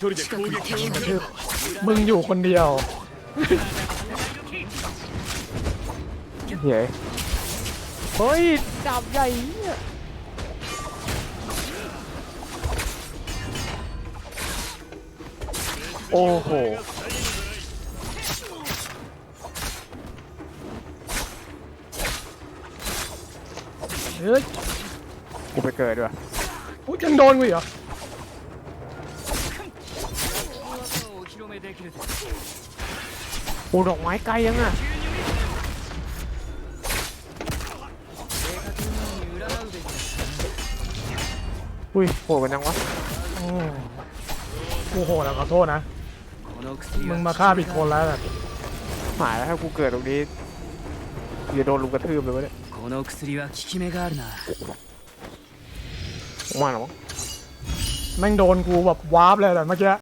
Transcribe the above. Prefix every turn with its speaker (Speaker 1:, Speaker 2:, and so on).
Speaker 1: 一人で攻撃を仕掛ける
Speaker 2: มึงอยู่คนเดียว
Speaker 3: เฮ้ยเฮ้ยดาบใหญ่เนี่ยโอ้โห
Speaker 2: เฮ้ย
Speaker 3: กูไปเกิดด้วย
Speaker 2: อุ๊ยยังโดนกูอีกเหรอ
Speaker 1: お披露目できるぜ
Speaker 3: ปูดอกไม้ไกลยังอ่ะ
Speaker 1: 占うべき
Speaker 3: อุ้ยโหดกันยังวะ
Speaker 2: อืมกูโหดอะขอโทษนะ
Speaker 1: この薬
Speaker 2: มึง
Speaker 1: は
Speaker 2: มาฆ่าผิดคนแล้วอะ
Speaker 3: หายแล้วถ้ากูเกิดตรงนี้อย่าโดนลุมกระทืบเลยวะเนี่ย
Speaker 1: この薬は効き目があるな
Speaker 3: มาหรอมั้ง
Speaker 2: แม่งโดนกูแบบวาร์ปเลยแต่เมื่อกี้